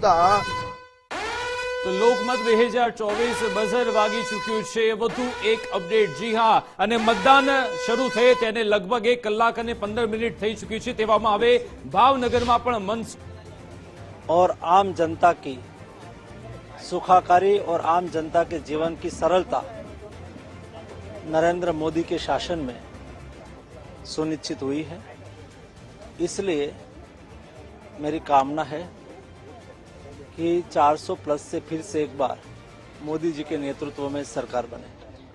જોતા તો લોકમત બે હજાર ચોવીસ બઝર વાગી ચૂક્યું છે વધુ એક અપડેટ જી હા અને મતદાન શરૂ થયે તેને લગભગ એક કલાક અને પંદર મિનિટ થઈ ચૂકી છે તેવામાં હવે ભાવનગરમાં પણ મન और आम जनता की सुखाकारी और आम जनता के जीवन की सरलता नरेंद्र मोदी के शासन में सुनिश्चित हुई है इसलिए मेरी कामना है कि 400 प्लस से फिर से एक बार मोदी जी के नेतृत्व में सरकार बने।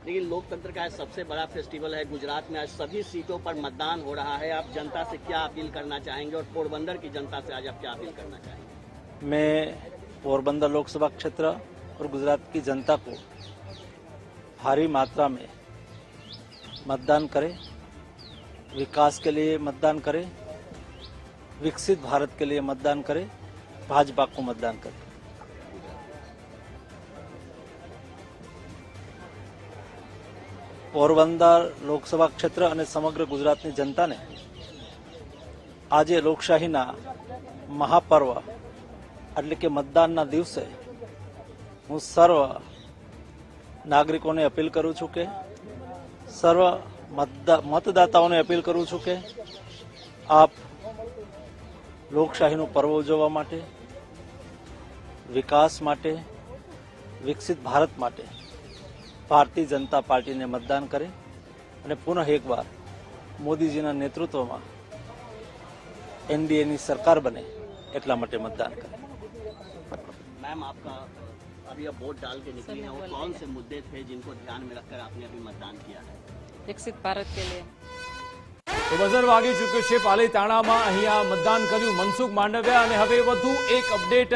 लेकिन लोकतंत्र का आज सबसे बड़ा फेस्टिवल है गुजरात में। आज सभी सीटों पर मतदान हो रहा है। आप जनता से क्या अपील करना चाहेंगे और पोरबंदर की जनता से आज आप क्या अपील करना चाहेंगे? मैं पोरबंदर लोकसभा क्षेत्र और गुजरात की जनता को भारी मात्रा में मतदान करें विकास के लिए मतदान करें विकसित भारत के लिए मतदान करें भाजपा को मतदान करें પોરબંદર લોકસભા ક્ષેત્ર અને સમગ્ર ગુજરાતની જનતાને આજે લોકશાહીના મહાપર્વ એટલે કે મતદાનના દિવસે હું સર્વ નાગરિકોને અપીલ કરું છું કે સર્વ મતદા- મતદાતાઓને અપીલ કરું છું કે આપ લોકશાહીનું પર્વ ઉજવવા માટે વિકાસ માટે વિકસિત ભારત માટે ભારતીય જનતા પાર્ટીને મતદાન કરે અને પુનઃ એકવાર મોદીજીના નેતૃત્વમાં એનડીએની સરકાર બને એટલા માટે મતદાન કરે मैम आपका अभी अब वोट डाल के निकली है वो कौन से मुद्दे थे जिनको ध्यान में रखकर आपने अभी मतदान किया है विकसित भारत के लिए તો બઝર વાગી ચૂક્યું છે પાલીતાણામાં અહીંયા મતદાન કર્યું મનસુખ માંડવિયા અને હવે વધુ એક અપડેટ